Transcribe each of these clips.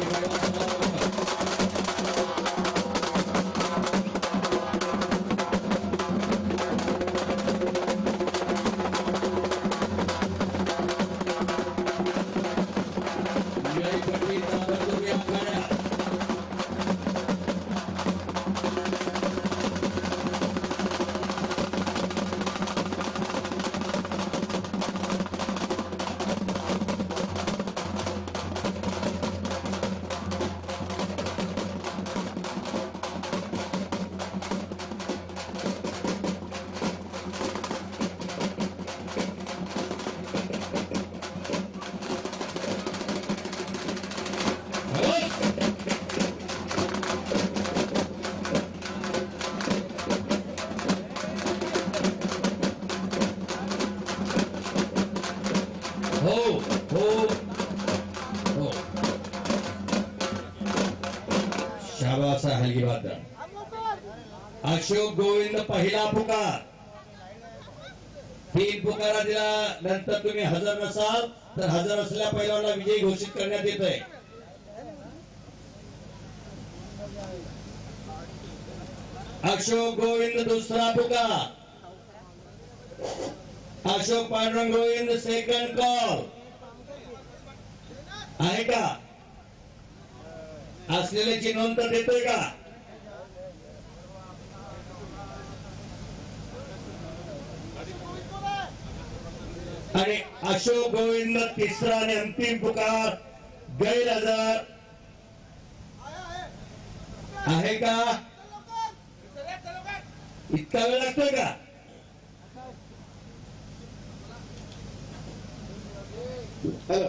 Gracias. शाबास अशोक गोविंद पहिला पुकार. तीन पुकारा दिला नंतर तुम्ही हजर नसाल तर हजर असलेल्या पहिल्याला विजयी घोषित करण्यात येत आहे अशोक गोविंद दुसरा पुकार. अशोक पांडुरंग गोविंद सेकंड कॉल आहे का? असलेल्याची नोंद तर देतोय का? आणि अशोक गोविंद तिसरा आणि अंतिम पुकार गैरहजर आहे का? इतका वेळ लागतोय का? हॅलो.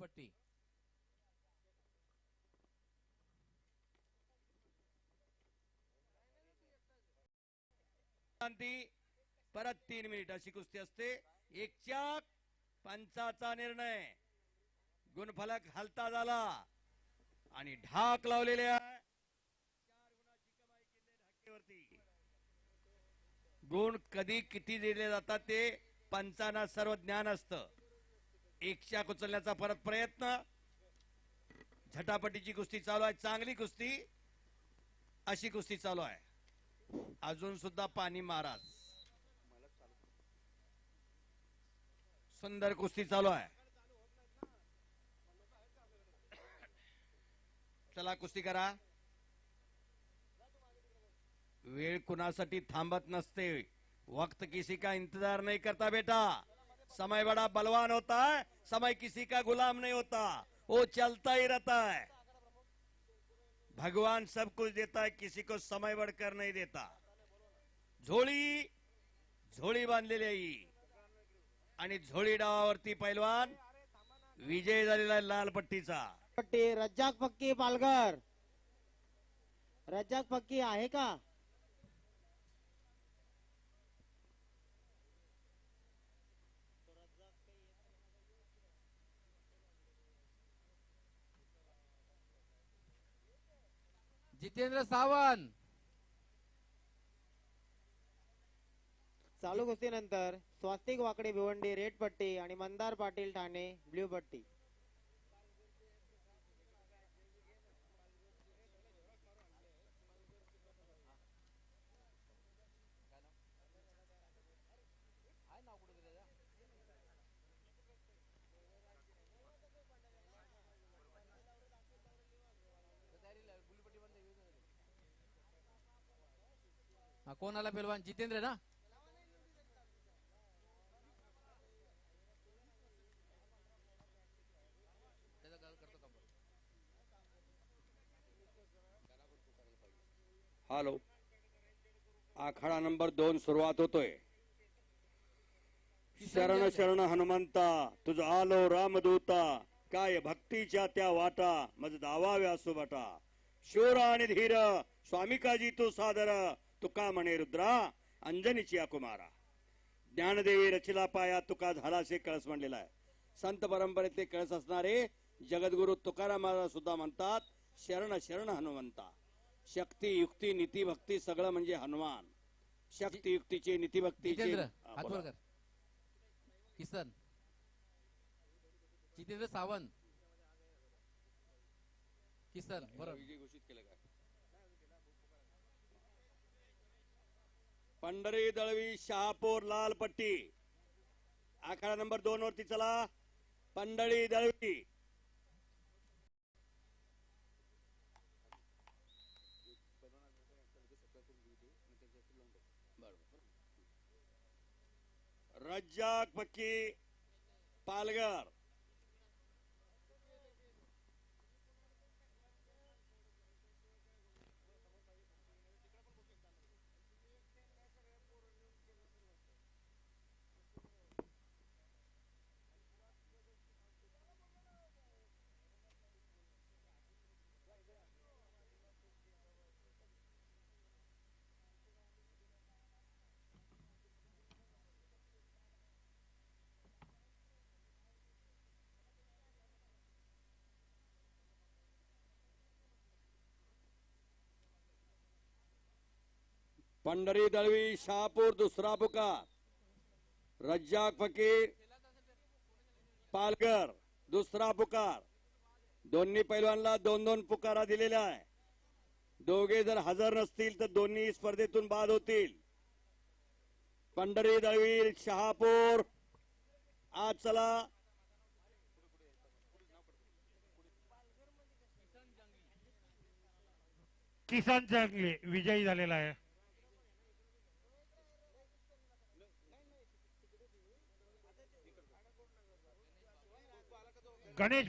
पट्टी. परत तीन मिनिट अशी कुस्ती असते. एकच्या पंचाचा निर्णय. गुणफलक हलता झाला. आणि ढाक लावलेल्या चार गुणाची कमाई केली ढाकेवरती. गुण कधी किती दिले जातात ते? पंचांना सर्व ज्ञान असतं. एकशा उचलण्याचा परत प्रयत्न. झटापटीची कुस्ती चालू आहे चांगली कुस्ती. अशी कुस्ती चालू आहे. अजून सुद्धा पाणी महाराज. सुंदर कुस्ती चालू आहे. चला कुस्ती करा. वेळ कुणासाठी थांबत नसते. वक्त किसी का इंतजार नाही करता बेटा. समय बड़ा बलवान होता है समय किसी का गुलाम नहीं होता वो चलता ही रहता है। भगवान सब कुछ देता है किसी को समय बढ़कर नहीं देता। झोळी झोळी बांधलेली आणि झोळी डावावरती पैलवान विजय झालेला आहे लाल पट्टीचा। पट्टी रज्जाक पक्की पालघर। रज्जाक पक्की आहे का? जितेंद्र सावंत. चालू कुस्तीनंतर स्वास्तिक वाकडे भिवंडी रेड पट्टी आणि मंदार पाटील ठाणे ब्ल्यू पट्टी. हा, कोण आला पेलवान? जितेंद्र ना? हॅलो. आखाडा नंबर दोन सुरुवात होतोय. शरण शरण हनुमंता तुझ आलो रामदूता काय भक्तीच्या त्या वाटा मज दावा व्यासोबटा शूर आणि धीर स्वामिकाजी तू सादर तुका म्हणे रुद्रा अंजनीची कुमारा. ज्ञानदेवी रचिला पाया तुका झालासे कळस म्हणलेला आहे संत परंपरेतले कळस असणारे जगद्गुरु तुकाराम सुद्धा म्हणतात शरण शरण हनुमंता. शक्ती युक्ती नीती भक्ती सगळं म्हणजे हनुमान. शक्ती युक्तीचे नीती भक्तीचे कर. किसन. जितेंद्र सावंत. किसन बरोबर विजय घोषित केलं काय पंढरी दळवी शहापूर लाल पट्टी आखाडा नंबर दोन वरती चला पंढरी दळवी रज्जाक पक्की पालघर पंढरी दळवी शहापूर दुसरा पुकार रज्जाक फकीर पालघर दुसरा पुकार. दोन्ही पैलवानला दोन दोन पुकारा दिलेल्या आहे. दोघे जर हजर नसतील तर दोन्ही स्पर्धेतून बाद होतील. पंढरी दळवी शहापूर. आज चला. किसान चांगले विजयी झालेला आहे. ಗಣೇಶ್